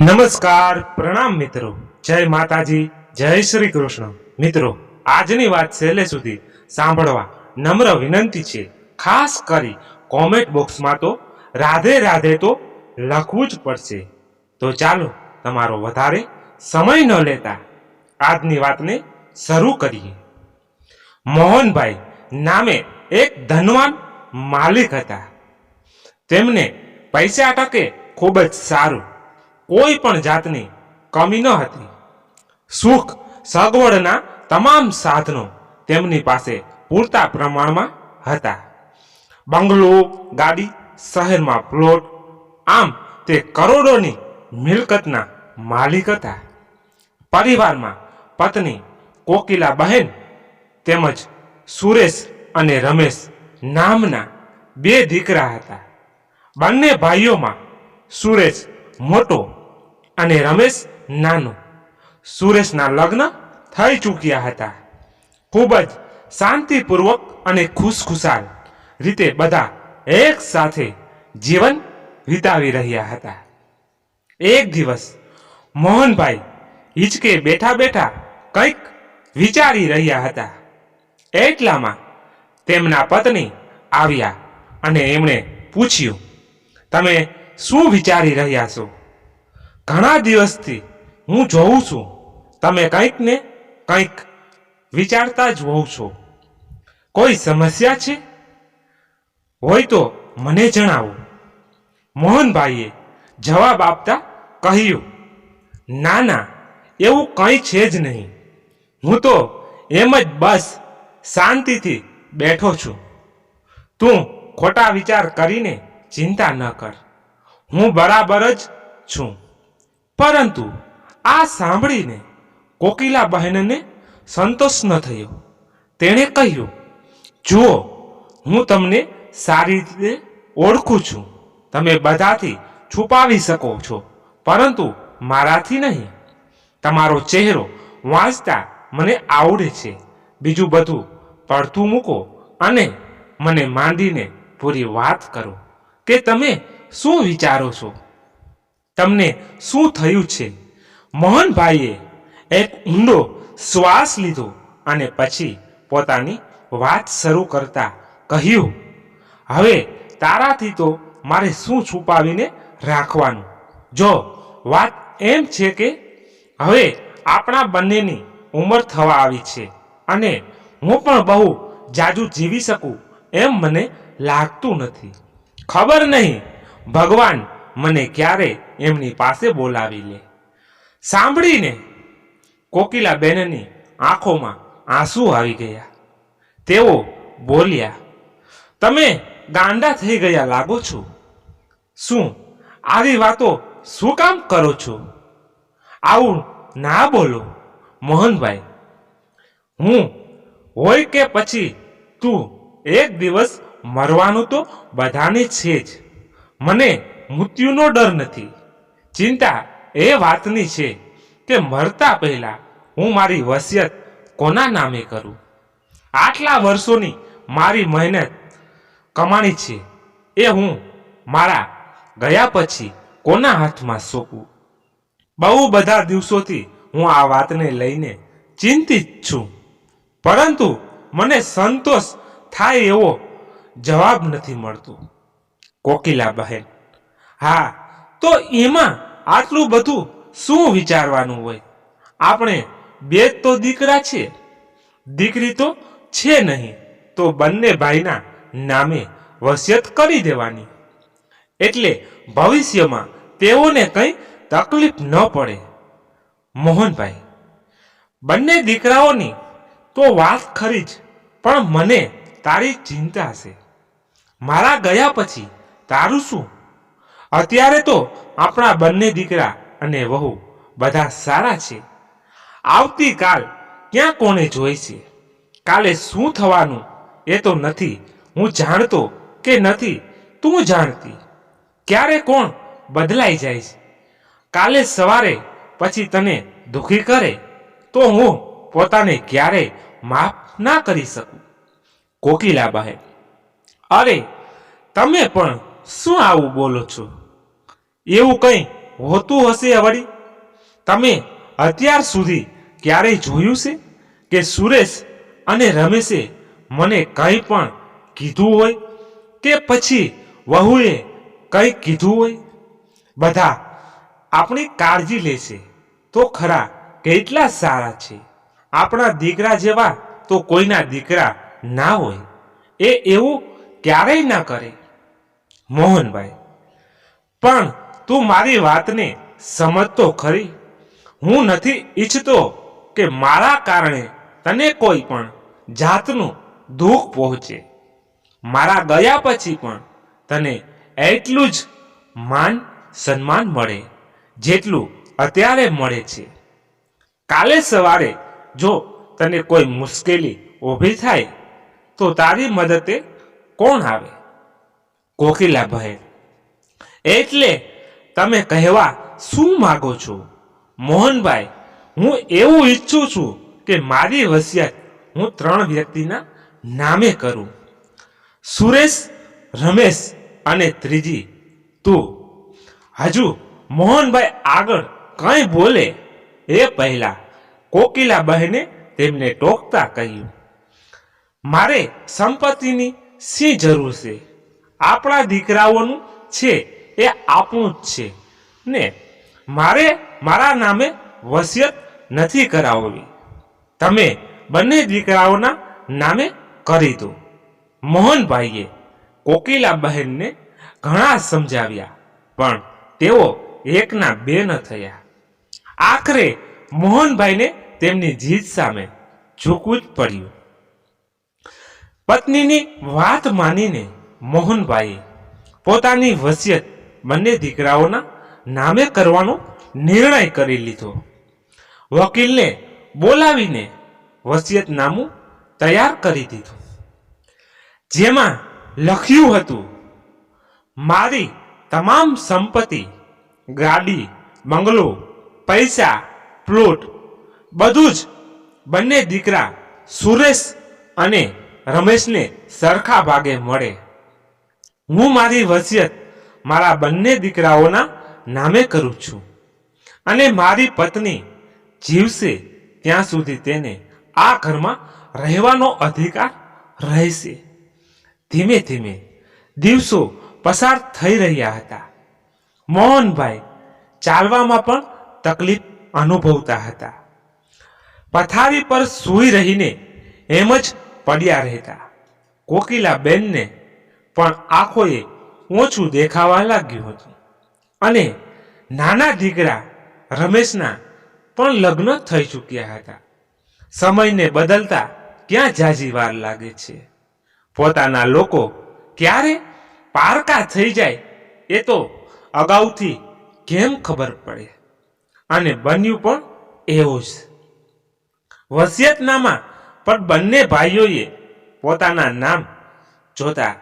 નમસ્કાર, પ્રણામ મિત્રો. જય માતાજી, જય શ્રી કૃષ્ણ. મિત્રો, આજની વાત છેલ્લે સુધી સાંભળવા નમ્ર વિનંતી છે. ખાસ કરી કોમેન્ટ બોક્સમાં તો રાધે રાધે તો લખવું જ પડશે. તો ચાલો તમારો વધારે સમય ન લેતા આજની વાતને શરૂ કરીએ. મોહનભાઈ નામે એક ધનવાન માલિક હતા. તેમને પૈસા ટકે ખૂબ જ સારું કોઈ પણ જાતની કમી ન હતી. સુખ સગવડના તમામ સાધનો તેમની પાસે પૂરતા પ્રમાણમાં હતા. બંગલો, ગાડી, શહેરમાં પ્લોટ, આમ તે કરોડોની મિલકતના માલિક હતા. પરિવારમાં પત્ની, કોકિલા બહેન તેમજ સુરેશ અને રમેશ નામના બે દીકરા હતા. બંને ભાઈઓમાં સુરેશ મોટો અને રમેશ નાનો. સુરેશના લગ્ન થઈ ચૂક્યા હતા. ખૂબ જ શાંતિપૂર્વક અને ખુશખુશાલ રીતે બધા એક સાથે જીવન વિતાવી રહ્યા હતા. એક દિવસ મોહનભાઈ હિંચકે બેઠા બેઠા કંઈક વિચારી રહ્યા હતા. એટલામાં તેમના પત્ની આવ્યા અને એમણે પૂછ્યું, તમે શું વિચારી રહ્યા છો? ઘણા દિવસથી હું જોઉં છું. તમે કંઈક ને કંઈક વિચારતા જ હોઉં છો. કોઈ સમસ્યા છે? હોય તો મને જણાવો. મોહનભાઈએ જવાબ આપતા કહ્યું, ના ના, એવું કંઈ છે જ નહીં. હું તો એમ જ બસ શાંતિથી બેઠો છું. તું ખોટા વિચાર કરીને ચિંતા ન કર. હું બરાબર જ છું. પરંતુ આ સાંભળીને કોકિલા બહેનને સંતોષ ન થયો. તેણે કહ્યું, જુઓ, હું તમને સારી રીતે ઓળખું છું. તમે બધાથી છુપાવી શકો છો, પરંતુ મારાથી નહીં. તમારો ચહેરો વાંચતા મને આવડે છે. બીજું બધું પડતું મૂકો અને મને માંડીને પૂરી વાત કરો. કે તમે શું વિચારો છો? તમને શું થયું છે? મોહનભાઈએ એક ઊંડો શ્વાસ લીધો અને પછી પોતાની વાત શરૂ કરતા કહ્યું, હવે તારાથી તો મારે શું છુપાવીને રાખવાનું? જો, વાત એમ છે કે હવે આપણા બંનેની ઉંમર થવા આવી છે અને હું પણ બહુ જાજુ જીવી શકું એમ મને લાગતું નથી. ખબર નહીં, ભગવાન મને ક્યારે એમની પાસે બોલાવી લે? સાંભળીને કોકિલા બેનની આંખોમાં આંસુ આવી ગયા. તેઓ બોલ્યા, તમે ગાંડા થઈ ગયા લાગો છો. શું આવી વાતો શું કામ કરો છો? આવું ના બોલો, મોહનભાઈ. હું હોય કે પછી તું એક દિવસ મરવાનું તો બધાને છે જ. મને મૃત્યુનો ડર નથી. ચિંતા એ વાતની છે કે મરતા પહેલા હું મારી વસિયત કોના નામે કરું? આટલા વર્ષોની મારી મહેનત કમાણી છે, એ હું મારા ગયા પછી કોના હાથમાં સોંપું? બહુ બધા દિવસોથી હું આ વાતને લઈને ચિંતિત છું. પરંતુ મને સંતોષ થાય એવો જવાબ નથી મળતો. કોકિલા બહેન હા, તો એમાં આટલું બધું શું વિચારવાનું હોય? આપણે બે તો દીકરા છે. દીકરી તો છે નહીં, તો બંને ભાઈના નામે વસિયત કરી દેવાની. એટલે ભવિષ્યમાં તેઓને કંઈ તકલીફ ન પડે. મોહનભાઈ, બંને દીકરાઓની તો વાત ખરી જ, પણ મને તારી ચિંતા છે. મારા ગયા પછી તારું શું અત્યારે તો આપણા બંને દીકરા અને વહુ બધા સારા છે. આવતીકાલ ક્યાં કોને જોઈ છે? કાલે શું થવાનું એ તો નથી. હું જાણતો કે નથી. તું જાણતી. ક્યારે કોણ બદલાઈ જાય છે? કાલે સવારે પછી તને દુઃખી કરે તો હું પોતાને ક્યારે માફ ના કરી શકું? કોકિલા બહેન અરે, તમે પણ શું આવું બોલો છો? એવું કંઈ હોતું હશે વળી? તમે અત્યાર સુધી ક્યારેય જોયું છે કે સુરેશ અને રમેશે મને કંઈ પણ કીધું હોય? કે પછી વહુએ કંઈ કીધું હોય? બધા આપણી કાળજી લેશે તો ખરા કેટલા સારા છે. આપણા દીકરા જેવા તો કોઈના દીકરા ના હોય. એ એવું ક્યારેય ના કરે. મોહનભાઈ, પણ તું મારી વાતને સમજતો ખરી? હું નથી ઈચ્છતો કે મારા કારણે તને કોઈ પણ જાતનું દુઃખ પહોંચે. મારા ગયા પછી પણ તને એટલું જ માન સન્માન મળે, જેટલું અત્યારે મળે છે. કાલે સવારે જો તને કોઈ મુશ્કેલી ઊભી થાય, તો તારી મદદે કોણ આવે? કોકિલા ભય એટલે તમે કહેવા શું માગો છો? મોહનભાઈ, હું એવું ઈચ્છું છું કે મારી વસિયત હું ત્રણ વ્યક્તિના નામે કરું. સુરેશ, રમેશ અને ત્રીજી. તું. હજુ મોહનભાઈ આગળ કંઈ બોલે? એ પહેલા કોકિલા બહેને તેમને ટોકતા કહ્યું, મારે સંપત્તિની શી જરૂર છે? આપણા દીકરાઓનું છે એ આપણું જ છે. ને મારે મારા નામે વસિયત નથી કરાવવી. તમે બંને દીકરાઓના નામે કરી દો. મોહનભાઈએ કોકિલા બહેનને ઘણા સમજાવ્યા, પણ તેઓ એકના બે ન થયા. આખરે મોહનભાઈને તેમની જીત સામે ઝૂકવું જ પડ્યું. પત્નીની વાત માનીને મોહનભાઈએ પોતાની વસિયત બંને દીકરાઓના નામે કરવાનો નિર્ણય કરી લીધો. વકીલને બોલાવીને વસિયતનામું તૈયાર કરી દીધું. જેમાં લખ્યું હતું, મારી તમામ સંપત્તિ, ગાડી, બંગલો, પૈસા, પ્લોટ, બધું જ બંને દીકરા સુરેશ અને રમેશને સરખા ભાગે મળે. હું મારી વસિયત મારા બંને દીકરાઓના નામે કરું છું. અને મારી પત્ની જીવશે ત્યાં સુધી તેને આ ઘરમાં રહેવાનો અધિકાર રહેશે. ધીમે ધીમે દિવસો પસાર થઈ રહ્યા હતા. મોહનભાઈ ચાલવામાં પણ તકલીફ અનુભવતા હતા. પથારી પર સૂઈ રહીને એમ જ પડ્યા રહેતા. કોકિલા બેનને પણ આંખોએ ઓછું દેખાવા લાગ્યું હતું. અને નાના દીકરા રમેશના પણ લગ્ન થઈ ચૂક્યા હતા. સમયને બદલતા ક્યાં જાજી વાર લાગે છે? પોતાના લોકો ક્યારે પારકા થઈ જાય એ તો અગાઉથી કેમ ખબર પડે? અને બન્યું પણ એવું જ. વસિયતનામાં પણ બંને ભાઈઓએ પોતાના નામ જોતા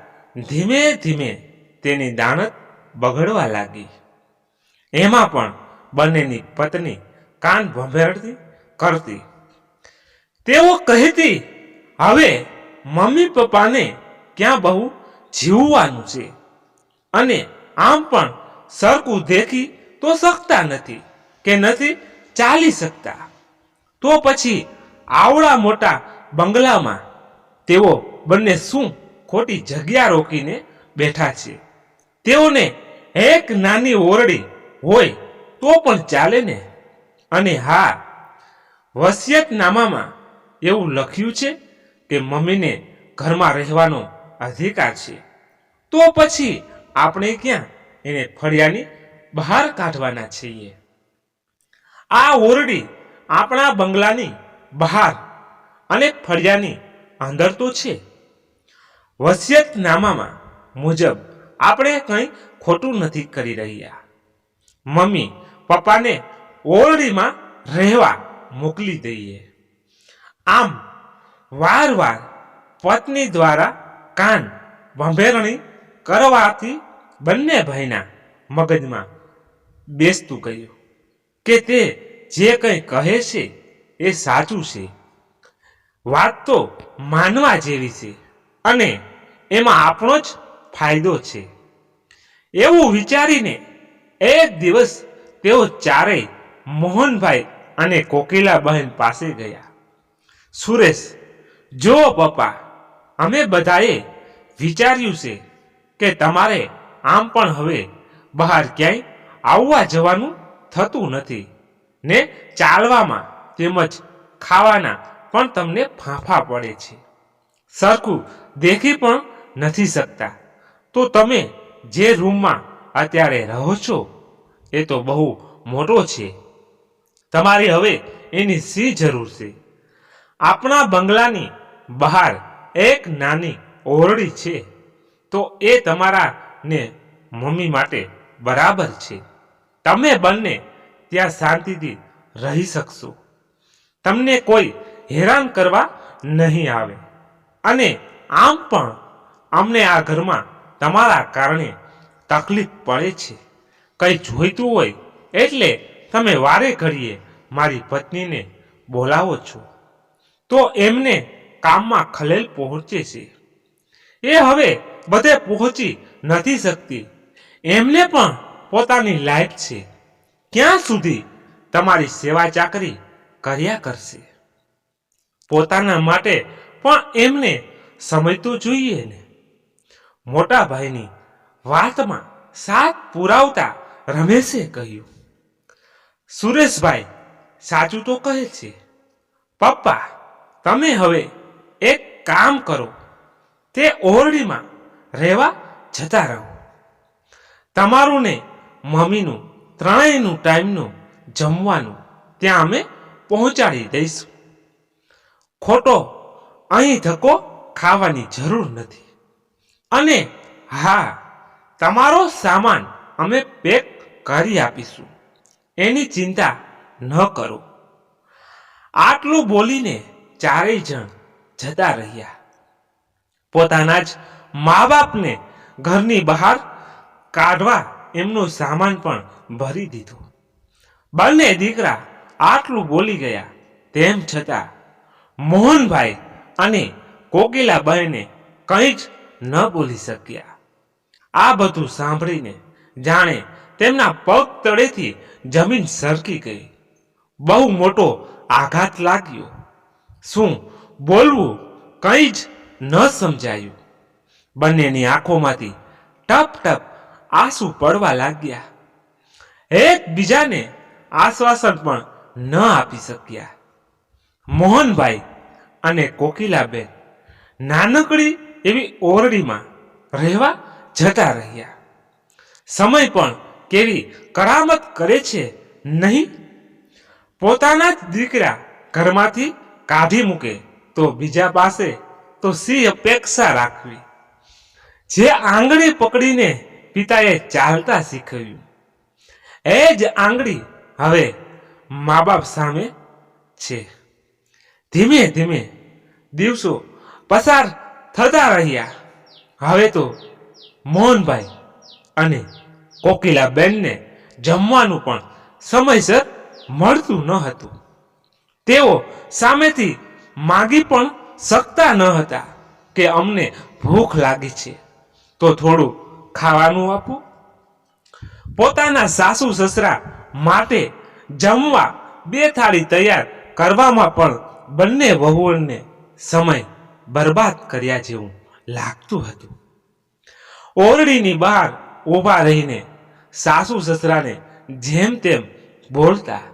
ધીમે ધીમે તેની દાણત બગડવા લાગી. એમાં પણ બંનેની પત્ની કાન ભંભેરતી કરતી. તેઓ કહેતી, હવે મમ્મી પપ્પાને ક્યાં બહુ જીવવાનું છે? અને આમ પણ સરખું દેખી તો શકતા નથી કે નથી ચાલી શકતા. તો પછી આવડા મોટા બંગલામાં તેઓ બંને શું ખોટી જગ્યા રોકીને બેઠા છે? તેઓને એક નાની ઓરડી હોય તો પણ ચાલે ને? અને હા વસિયતનામામાં એવું લખ્યું છે કે મમ્મીને ઘરમાં રહેવાનો અધિકાર છે. તો પછી આપણે ક્યાં એને ફળિયાની બહાર કાઢવાના છીએ? આ ઓરડી આપણા બંગલાની બહાર અને ફળિયાની અંદર તો છે. વસિયતનામામાં મુજબ આપણે કંઈ ખોટું નથી કરી રહ્યા. મમ્મી, પપ્પાને ઓરડીમાં રહેવા મોકલી દઈએ. આમ વાર વાર પત્ની દ્વારા કાન ભંભેરણી કરવાથી બંને ભાઈના મગજમાં બેસતું ગયું કે તે જે કંઈ કહે છે એ સાચું છે. વાત તો માનવા જેવી છે અને એમાં આપણો જ ફાયદો છે. એવું વિચારીને એક દિવસ તેઓ ચારેય મોહનભાઈ અને કોકિલાબહેન પાસે ગયા. સુરેશ, જો પપ્પા, અમે બધાએ વિચાર્યું છે કે તમારે આમ પણ હવે બહાર ક્યાંય આવવા જવાનું થતું નથી ને ચાલવામાં તેમજ ખાવાના પણ તમને ફાંફા પડે છે. સરખું દેખી પણ નથી શકતા. તો તમે જે રૂમમાં અત્યારે રહો છો, એ તો બહુ મોટો છે. તમારે હવે એની સી જરૂર છે? આપણા બંગલાની બહાર એક નાની ઓરડી છે, તો એ તમારા ને મમ્મી માટે બરાબર છે. તમે બંને ત્યાં શાંતિથી રહી શકશો. તમને કોઈ હેરાન કરવા નહીં આવે. અને આમ પણ અમને આ ઘરમાં તમારા કારણે તકલીફ પડે છે. કંઈ જોઈતું હોય એટલે તમે વારે ઘડીએ મારી પત્નીને બોલાવો છો. તો એમને કામમાં ખલેલ પહોંચે છે. એ હવે બધે પહોંચી નથી શકતી. એમને પણ પોતાની લાઈફ છે. ક્યાં સુધી તમારી સેવા ચાકરી કર્યા કરશે? પોતાના માટે પણ એમને સમજતું જોઈએ ને. મોટા ભાઈની વાતમાં સાથ પુરાવતા રમેશે કહ્યું, સુરેશભાઈ, સાચું તો કહે છે. પપ્પા, તમે હવે એક કામ કરો. તે ઓરડીમાં રહેવા જતા રહો. તમારું ને મમ્મીનું, ત્રણેયનું ટાઈમનું જમવાનું ત્યાં અમે પહોંચાડી દઈશું. ખોટો અહીં ધક્કો ખાવાની જરૂર નથી. અને હા, તમારો સામાન અમે પેક કરી આપીશું. એની ચિંતા ન કરો. આટલું બોલીને ચારેય જણ જતા રહ્યા. પોતાના જ મા બાપને ઘરની બહાર કાઢવા એમનો સામાન પણ ભરી દીધો. બંને દીકરા આટલું બોલી ગયા, તેમ છતાં મોહનભાઈ અને કોકિલાબહેને કંઈ જ ન બોલી શક્યા. આ બધું સાંભળીને જાણે તેમના પગ તળેથી જમીન સરકી ગઈ. બહુ મોટો આઘાત લાગ્યો. શું બોલવું કંઈ જ ન સમજાયું. બંનેની આંખોમાંથી ટપ ટપ આંસુ પડવા લાગ્યા. એકબીજાને આશ્વાસન પણ ન આપી શક્યા. મોહનભાઈ અને કોકિલાબેન નાનકડી એવી ઓરડીમાં રહેવા જતા રહ્યા. સમય પણ કેવી કરામત કરે છે નહીં? પોતાના જ દીકરા ઘરમાંથી કાઢી મૂકે તો બીજા પાસે તો સી અપેક્ષા રાખવી. જે આંગળી પકડીને પિતાએ ચાલતા શીખવ્યું. એ જ આંગળી હવે મા બાપ સામે છે. ધીમે ધીમે દિવસો પસાર થતા રહ્યા. હવે તો મોહનભાઈ અને કોકિલાબેનને જમવાનું પણ સમયસર મળતું ન હતું. તેઓ સામેથી માગી પણ શકતા ન હતા કે અમને ભૂખ લાગી છે. તો થોડું ખાવાનું આપો. પોતાના સાસુ સસરા માટે જમવા બે થાળી તૈયાર કરવામાં પણ બંને વહુઓને સમય બરબાદ કર્યા જેવું લાગતું હતું. ઓરડીની બહાર ઊભા રહીને સાસુ સસરાને જેમ તેમ બોલતા,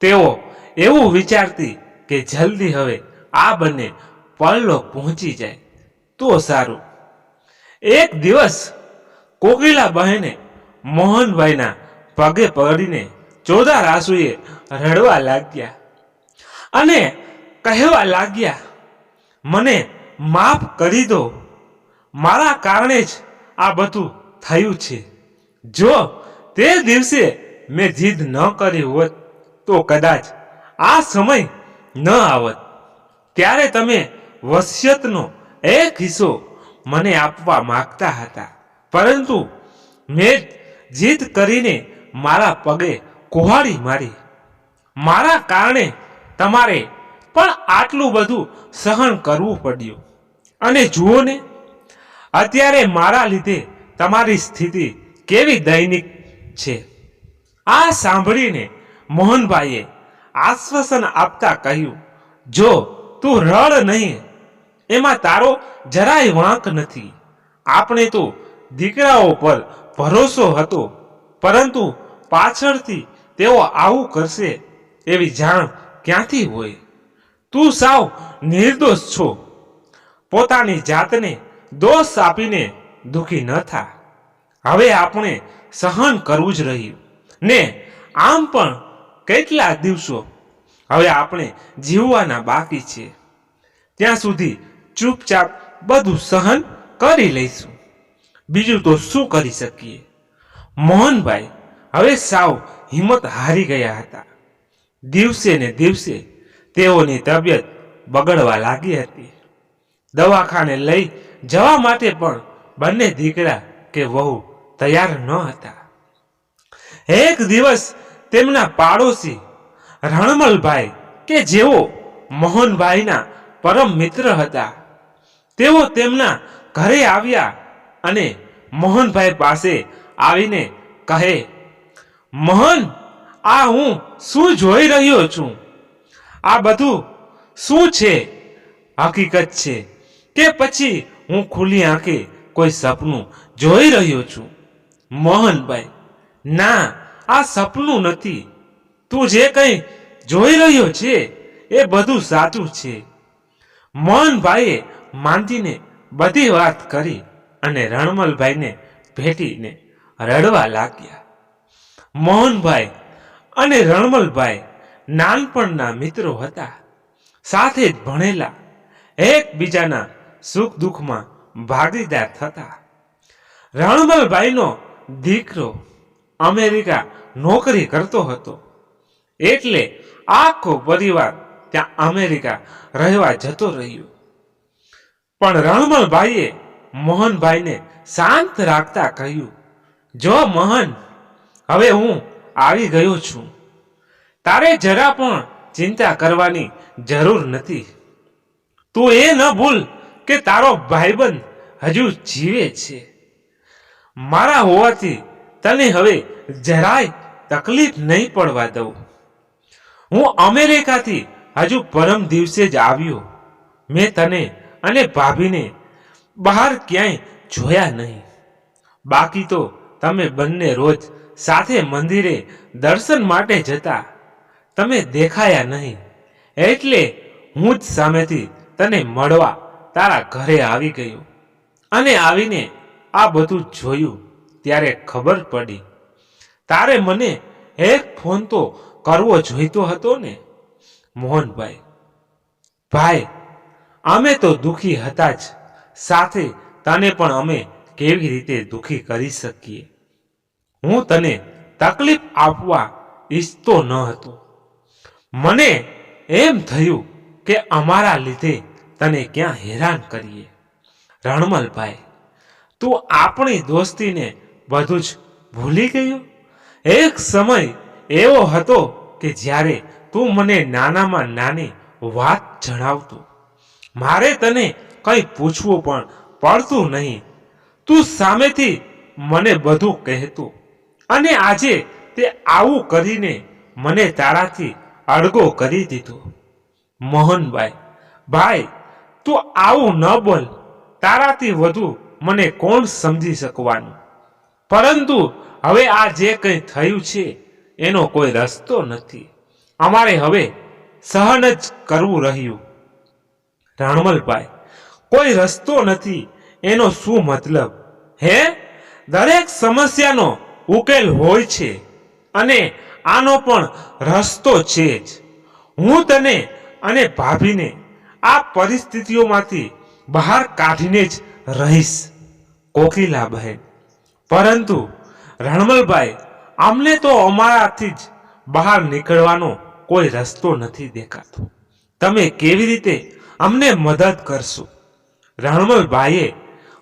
તેઓ એવું વિચારતી કે જલ્દી હવે આ બંને પલ્લો પહોંચી જાય. તો સારું. એક દિવસ કોકિલા બહેને મોહનભાઈના પગે પડીને ચોદા રાસુએ રડવા લાગ્યા અને કહેવા લાગ્યા મને માફ કરી દો. મારા કારણે જ આ બધું થયું છે. જો તે દિવસે મેં જીદ ન કરી હોત, તો કદાચ આ સમય ન આવત. ત્યારે તમે વસિયતનો એક હિસ્સો મને આપવા માગતા હતા. પરંતુ મેં જીદ કરીને મારા પગે કુહાડી મારી. મારા કારણે તમારે પણ આટલું બધું સહન કરવું પડ્યું. અને જુઓ ને, અત્યારે મારા લીધે તમારી સ્થિતિ કેવી દૈનિક છે? આ સાંભળીને મોહનભાઈએ આશ્વાસન આપતા કહ્યું, જો તું રડ નહીં, એમાં તારો જરાય વાંક નથી. આપણે તો દીકરાઓ પર ભરોસો હતો, પરંતુ પાછળથી તેઓ આવું કરશે એવી જાણ ક્યાંથી હોય? તું સાવ નિર્દોષ છો. પોતાની જાતને દોષ આપીને દુખી ન થા. હવે આપણે સહન કરવું જ રહ્યું. ને આમ પણ કેટલા દિવસો હવે આપણે જીવવાના બાકી છે. ત્યાં સુધી ચૂપચાપ બધું સહન કરી લઈશું. બીજું તો શું કરી શકીએ? મોહનભાઈ હવે સાવ હિંમત હારી ગયા હતા. દિવસે ને દિવસે તેઓની તબિયત બગડવા લાગી હતી. દવાખાને લઈ જવા માટે પણ બંને દીકરા કે વહુ તૈયાર ન હતા. એક દિવસ તેમના પાડોશી રણમલભાઈ કે જેઓ મોહનભાઈના પરમ મિત્ર હતા, તેઓ તેમના ઘરે આવ્યા અને મોહનભાઈ પાસે આવીને કહે, મોહન, આ હું શું જોઈ રહ્યો છું? આ બધું શું છે? હકીકત છે કે પછી હું ખુલ્લી આંખે કોઈ સપનું જોઈ રહ્યો છું. મોહનભાઈ, ના, આ સપનું નથી. તું જે કંઈ જોઈ રહ્યો છે એ બધું સાચું છે. મોહનભાઈએ માંદીને બધી વાત કરી અને રણમલભાઈને ભેટીને રડવા લાગ્યા. મોહનભાઈ અને રણમલભાઈ નાનપણના મિત્રો હતા. સાથે જ ભણેલા, એકબીજાના સુખ દુઃખમાં ભાગીદાર થતા. રણમલભાઈનો દીકરો અમેરિકા નોકરી કરતો હતો. એટલે આખો પરિવાર ત્યાં અમેરિકા રહેવા જતો રહ્યો. પણ રણમલભાઈએ મોહનભાઈને શાંત રાખતા કહ્યું, જો મોહન, હવે હું આવી ગયો છું. તારે જરા પણ ચિંતા કરવાની જરૂર નથી. તું એ ન ભૂલ કે તારો ભાઈબંધ હજુ જીવે છે. મારા હોવાથી તને હવે જરાય તકલીફ નહીં પડવા દઉં. હું અમેરિકાથી હજુ પરમ દિવસે જ આવ્યો. મેં તને અને ભાભીને બહાર ક્યાંય જોયા નહીં. બાકી તો તમે બંને રોજ સાથે મંદિરે દર્શન માટે જતા તમે દેખાયા નહીં. એટલે હું જ સામેથી તને મળવા તારા ઘરે આવી ગયો. અને આવીને આ બધું જોયું ત્યારે ખબર પડી. તારે મને એક ફોન તો કરવો જોઈતો હતો ને, મોહનભાઈ. ભાઈ, અમે તો દુઃખી હતા જ. સાથે તને પણ અમે કેવી રીતે દુખી કરી શકીએ? હું તને તકલીફ આપવા ઈચ્છતો ન હતો. મને એમ થયું કે અમારા લીધે તને ક્યાં હેરાન કરીએ. રણમલભાઈ, તું આપણી દોસ્તીને બધું જ ભૂલી ગયો? એક સમય એવો હતો કે જ્યારે તું મને નાનામાં નાની વાત જણાવતો. મારે તને કંઈ પૂછવું પણ પડતું નહીં. તું સામેથી મને બધું કહેતું. અને આજે તે આવું કરીને મને તારાથી અડગો કરી દીધો. મોહનભાઈ, ભાઈ, તું આવું ન બોલ. તારાથી વધુ મને કોણ સમજી શકવાનું? પરંતુ હવે આ જે કંઈ થયું છે, એનો કોઈ રસ્તો નથી. અમારે હવે સહન જ કરવું રહ્યું. રાણમલભાઈ, કોઈ રસ્તો નથી. એનો શું મતલબ? હે? દરેક સમસ્યાનો ઉકેલ હોય છે. અને આનો પણ રસ્તો છે જ. હું તને અને ભાભીને આ પરિસ્થિતિઓમાંથી બહાર કાઢીને જ રહીશ, કોકિલા બહેન. પરંતુ રણમલભાઈ, અમને તો અમારાથી જ બહાર નીકળવાનો કોઈ રસ્તો નથી દેખાતો. તમે કેવી રીતે અમને મદદ કરશો? રણમલભાઈએ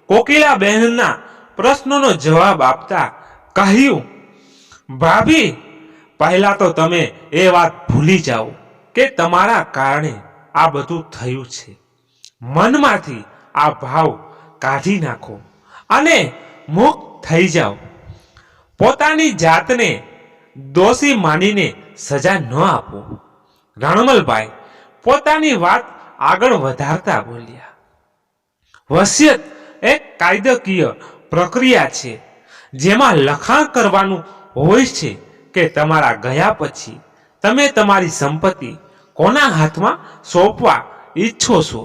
કોકિલા બહેનના પ્રશ્નોનો જવાબ આપતા કહ્યું, ભાભી પહેલા તો તમે એ વાત ભૂલી જાઓ કે તમારા કારણે આ બધું થયું છે. મનમાંથી આ ભાવ કાઢી નાખો અને મુક્ત થઈ જાઓ. પોતાની જાતને દોષી માનીને સજા ન આપો. રણમલભાઈ પોતાની વાત આગળ વધારતા બોલ્યા. વસિયત એક કાયદાકીય પ્રક્રિયા છે જેમાં લખાણ કરવાનું હોય છે. કે તમારા ગયા પછી તમે તમારી સંપત્તિ કોના હાથમાં સોંપવા ઈચ્છો છો?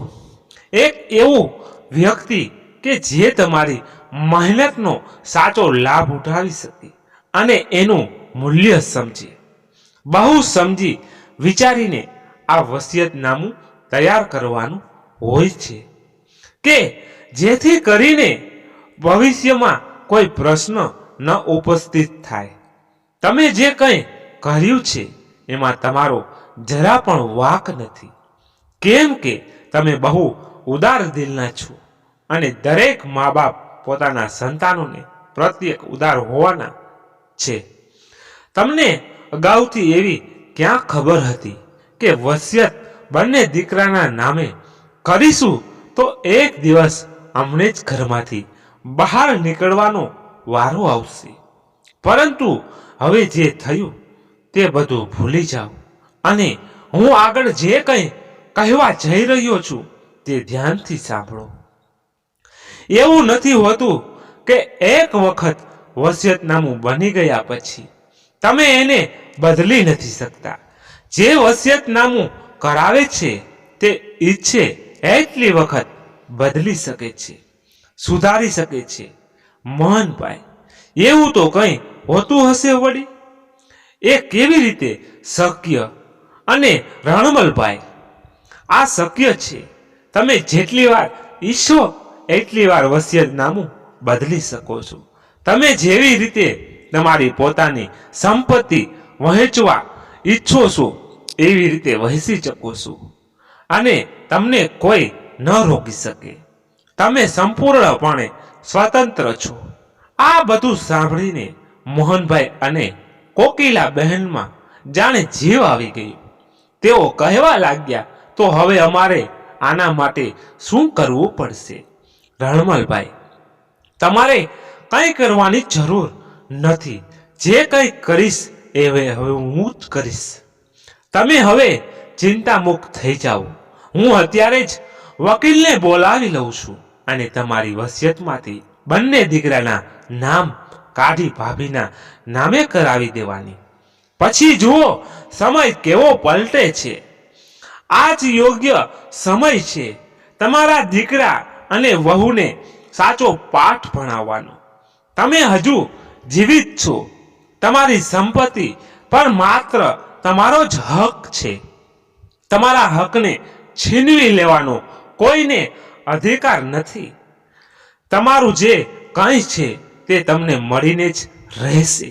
એક એવું વ્યક્તિ કે જે તમારી મહેનતનો સાચો લાભ ઉઠાવી શકે અને એનું મૂલ્ય સમજે. બહુ સમજી વિચારીને આ વસિયતનામું તૈયાર કરવાનું હોય છે કે જેથી કરીને ભવિષ્યમાં કોઈ પ્રશ્ન ન ઉપસ્થિત થાય. તમે જે કંઈ કર્યું છે, એમાં તમારો જરા પણ વાક નથી. કેમ કે તમે બહુ ઉદાર દિલના છો અને દરેક મા બાપ પોતાના સંતાનોને પ્રત્યેક ઉદાર હોવાના છે. તમને અગાઉથી એવી ક્યાં ખબર હતી કે વસિયત બંને દીકરાના નામે કરીશું તો એક દિવસ અમને જ ઘરમાંથી બહાર નીકળવાનો વારો આવશે. પરંતુ હવે જે થયું તે બધું ભૂલી જાઓ. અને હું આગળ જે કંઈ કહેવા જઈ રહ્યો છું તે ધ્યાનથી સાંભળો. એવું નથી હોતું કે એક વખત વસિયતનામું બની ગયા પછી તમે એને બદલી નથી શકતા. જે વસિયતનામું કરાવે છે તે ઈચ્છે એટલી વખત બદલી શકે છે, સુધારી શકે છે. મોહનભાઈ એવું તો કંઈ હોતું હશે વળી? એ કેવી રીતે શક્ય અને રણમલભાઈ આ શક્ય છે. તમે જેટલી વાર ઈચ્છો એટલી વાર વસિયતનામું બદલી શકો છો. તમે જેવી રીતે તમારી પોતાની સંપત્તિ વહેંચવા ઈચ્છો છો, એવી રીતે વહેંચી શકો છો. અને તમને કોઈ ન રોકી શકે. તમે સંપૂર્ણપણે સ્વતંત્ર છો. આ બધું સાંભળીને મોહનભાઈ અને કોકિલા બહેનમાં જાણે જીવ આવી ગયો. તેઓ કહેવા લાગ્યા, તો હવે અમારે આના માટે શું કરવું પડશે? રણમલભાઈ, તમારે કંઈ કરવાની જરૂર નથી. જે કંઈ કરીશ એ હવે હું જ કરીશ. તમે હવે ચિંતામુક્ત થઈ જાઓ. હું અત્યારે જ વકીલને બોલાવી લઉં છું અને તમારી વસિયતમાંથી બંને દીકરાના નામ કાઢી ભાભીના નામે કરાવી દેવાની. પછી જુઓ, સમય કેવો પલટે છે. આ જ યોગ્ય સમય છે. તમારા દીકરા અને વહુને સાચો પાઠ ભણાવવાનો. તમે હજુ જીવિત છો. તમારી સંપત્તિ પણ માત્ર તમારો જ હક છે. તમારા હકને છીનવી લેવાનો કોઈને અધિકાર નથી. તમારું જે કંઈ છે તે તમને મળીને જ રહેશે.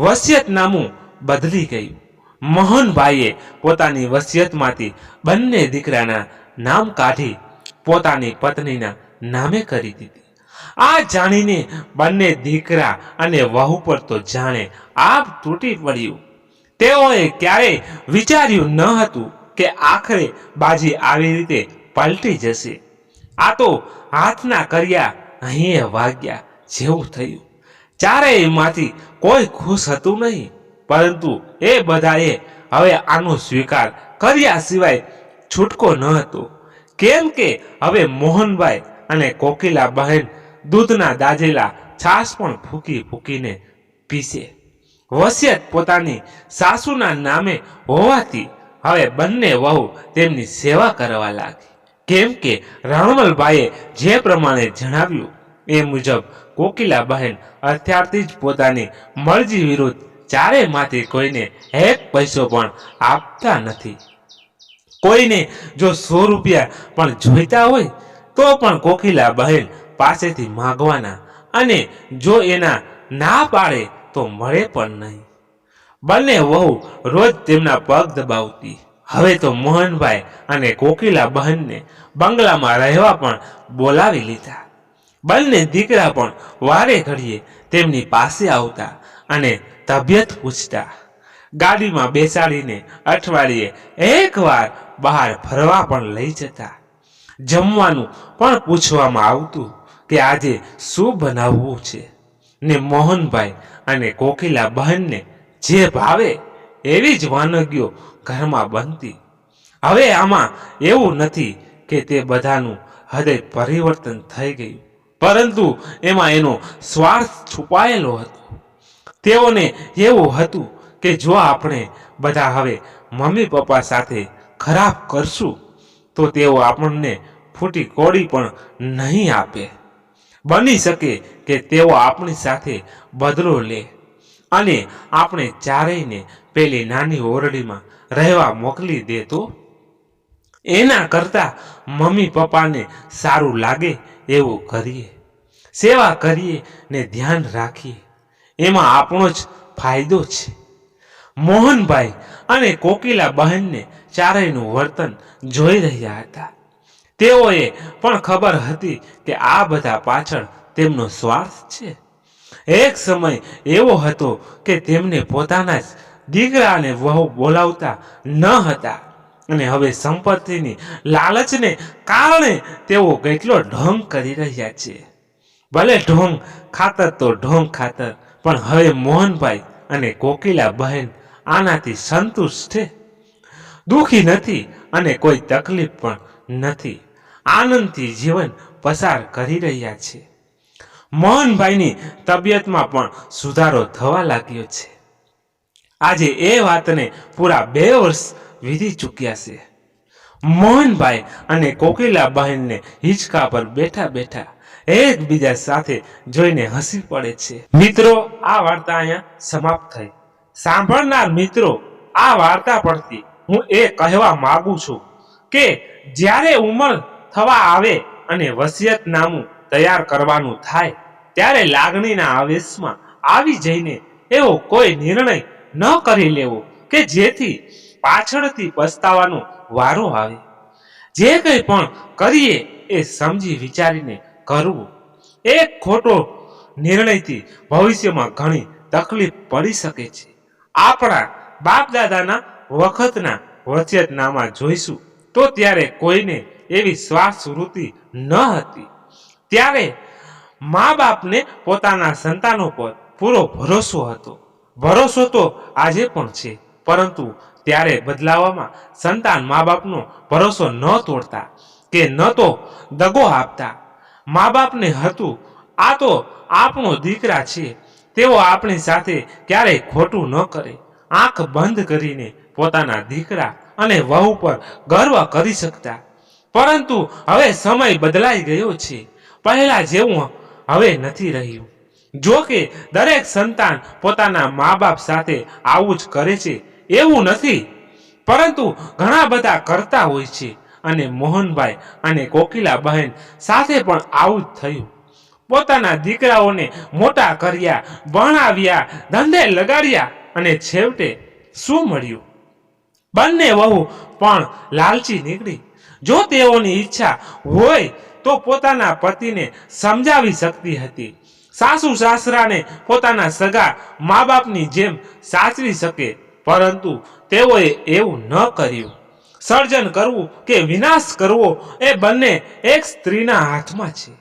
વસિયતનામું બદલી ગયું. મોહનભાઈએ પોતાની વસિયતમાંથી બંને દીકરાના નામ કાઢી પોતાની પત્નીના નામે કરી દીધી. આ જાણીને બંને દીકરા અને વહુ પર તો જાણે આપ તૂટી પડ્યું. તેઓએ ક્યારેય વિચાર્યું ન હતું કે આખરે બાજી આવી રીતે પલટી જશે. આ તો હાથના કર્યા અહીં વાગ્યા. જેવું થયું. ચારેયમાંથી કોઈ ખુશ હતું નહીં. પરંતુ એ બધાએ હવે આનો સ્વીકાર કર્યા સિવાય છૂટકો ન હતો. કેમ કે હવે મોહનભાઈ અને કોકિલા બહેન દૂધના દાજેલા છાશ પણ ફૂકી ફૂકીને પીસે. વસિયત પોતાની સાસુના નામે હોવાથી હવે બંને વહુ તેમની સેવા કરવા લાગી. કેમ કે રણમલભાઈએ જે પ્રમાણે જણાવ્યું એ મુજબ કોકિલા બહેન અત્યારથી જ પોતાની મરજી વિરુદ્ધ ચારેમાંથી કોઈને એક પૈસો પણ આપતા નથી. કોઈને જો સો રૂપિયા પણ જોઈતા હોય, તો પણ કોકિલા બહેન પાસેથી માંગવાના અને જો એના ના પાડે તો મળે પણ નહીં. બંને વહુ રોજ તેમના પગ દબાવતી. હવે તો મોહનભાઈ અને કોકિલા બહેનને બંગલામાં રહેવા પણ બોલાવી લીધા. બંને દીકરા પણ વારે ઘડીએ તેમની પાસે આવતા અને તબિયત પૂછતા. ગાડીમાં બેસાડીને અઠવાડિયે એકવાર બહાર ફરવા પણ લઈ જતા. જમવાનું પણ પૂછવામાં આવતું કે આજે શું બનાવવું છે? ને મોહનભાઈ અને કોકિલા બહેનને જે ભાવે એવી જ વાનગીઓ ઘરમાં બનતી. હવે આમાં એવું નથી કે તે બધાનું હૃદય પરિવર્તન થઈ ગયું. પરંતુ એમાં એનો સ્વાર્થ છુપાયેલો હતો. તેઓને એવું હતું કે જો આપણે બધા હવે મમ્મી પપ્પા સાથે ખરાબ કરશું, તો તેઓ આપણને ફૂટી કોડી પણ નહીં આપે. બની શકે કે તેઓ આપણી સાથે બદલો લે અને આપણે ચારેયને પેલી નાની ઓરડીમાં રહેવા મોકલી દે તો એના કરતા મમ્મી પપ્પાને સારું લાગે એવું કરીએ. સેવા કરીએ ને ધ્યાન રાખીએ. એમાં આપણો જ ફાયદો છે. મોહનભાઈ અને કોકિલા બહેનને ચારેયનું વર્તન જોઈ રહ્યા હતા. તેઓએ પણ ખબર હતી કે આ બધા પાછળ તેમનો સ્વાર્થ છે. એક સમય એવો હતો કે તેમને પોતાના જ દીકરા અને વહુ બોલાવતા ન હતા. અને હવે સંપત્તિની લાલચને કારણે તેઓ કેટલો ઢોંગ કરી રહ્યા છે. ભલે ઢોંગ ખાતર તો ઢોંગ ખાતર, પણ હવે મોહનભાઈ અને કોકિલા બહેન આનાથી સંતુષ્ટ છે. દુઃખી નથી અને કોઈ તકલીફ પણ નથી. આનંદથી જીવન પસાર કરી રહ્યા છે. મોહનભાઈની તબિયતમાં પણ સુધારો થવા લાગ્યો છે. આજે એ વાતને પૂરા બે વર્ષ વીતી ચૂક્યા છે. મોહનભાઈ અને કોકિલાબહેનને હિંચકા પર બેઠા બેઠા એકબીજા સાથે જોઈને હસી પડે છે. મિત્રો, આ વાર્તા અહીંયા સમાપ્ત થઈ. સાંભળનાર મિત્રો, આ વાર્તા પરથી હું એ કહેવા માંગુ છું કે જ્યારે ઉંમર થવા આવે અને વસિયતનામું તૈયાર કરવાનું થાય, ત્યારે લાગણીના આવેશમાં આવી જઈને એવો કોઈ નિર્ણય ન કરી લેવો કે જેથી પાછળથી પસ્તાવાનો વારો આવે. જે કંઈ પણ કરીએ એ સમજી વિચારીને કરવું. એક ખોટો નિર્ણયથી ભવિષ્યમાં ઘણી તકલીફ પડી શકે છે. આપણા બાપ દાદાના વખતના વસિયતનામા જોઈશું તો ત્યારે કોઈને એવી શ્વાસ ન હતી. ત્યારે મા બાપને પોતાના સંતાનો પર પૂરો ભરોસો હતો. ભરોસો તો આજે પણ છે, પરંતુ ત્યારે બદલાવામાં સંતાન મા બાપનો ભરોસો ન તોડતા કે ન તો દગો આપતા. મા બાપને હતું, આ તો આપણો દીકરા છે, તેઓ આપણી સાથે ક્યારેય ખોટું ન કરે. આંખ બંધ કરીને પોતાના દીકરા અને વહુ પર ગર્વ કરી શકતા. પરંતુ હવે સમય બદલાઈ ગયો છે. પહેલા જેવું હવે નથી રહ્યું. જો કે દરેક સંતાન પોતાના મા બાપ સાથે આવું જ કરે છે એવું નથી. પરંતુ ઘણા બધા કરતા હોય છે. અને મોહનભાઈ અને કોકિલા બહેન સાથે પણ આવું જ થયું. પોતાના દીકરાઓને મોટા કર્યા, ભણાવ્યા, ધંધે લગાડ્યા અને છેવટે શું મળ્યું? બંને વહુ પણ લાલચી નીકળી. જો તેઓની ઈચ્છા હોય તો પોતાના પતિને સમજાવી શકતી હતી. સાસુ સાસરાને પોતાના સગા મા બાપની જેમ સાચવી શકે પરંતુ તેઓએ એવું ન કર્યું. સર્જન કરવું કે વિનાશ કરવો એ બંને એક સ્ત્રીના હાથમાં છે.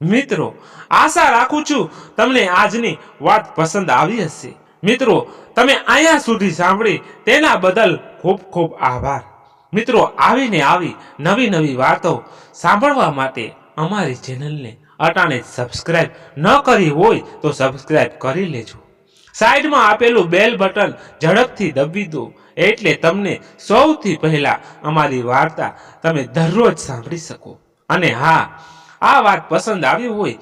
મિત્રો, આશા રાખું છું તમને આજની વાત પસંદ આવી હશે. મિત્રો, તમે અહીંયા સુધી સાંભળી તેના બદલ ખૂબ ખૂબ આભાર. મિત્રો, આવીને આવી નવી નવી વાતો સાંભળવા માટે અમારી ચેનલને અટાણે સબસ્ક્રાઇબ ન કરી હોય તો સબસ્ક્રાઇબ કરી લેજો. સાઈડમાં આપેલું બેલ બટન ઝડપથી દબી દો. એટલે તમને સૌથી પહેલા અમારી વાર્તા તમે દરરોજ સાંભળી શકો. અને હા, આ વાત પસંદ આવી હોય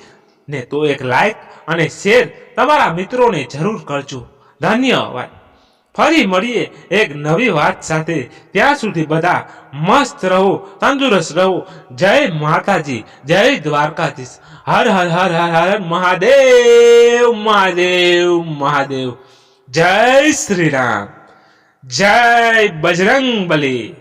ને તો એક લાઈક અને શેર તમારા મિત્રોને જરૂર કરજો. ધન્યવાદ. ફરી મળીએ એક નવી વાત સાથે. ત્યાં સુધી બધા મસ્ત રહો, તંદુરસ્ત રહો. જય માતાજી, જય દ્વારકાધીશ. હર હર હર હર હર મહાદેવ મહાદેવ મહાદેવ. જય શ્રી રામ. જય બજરંગ બલી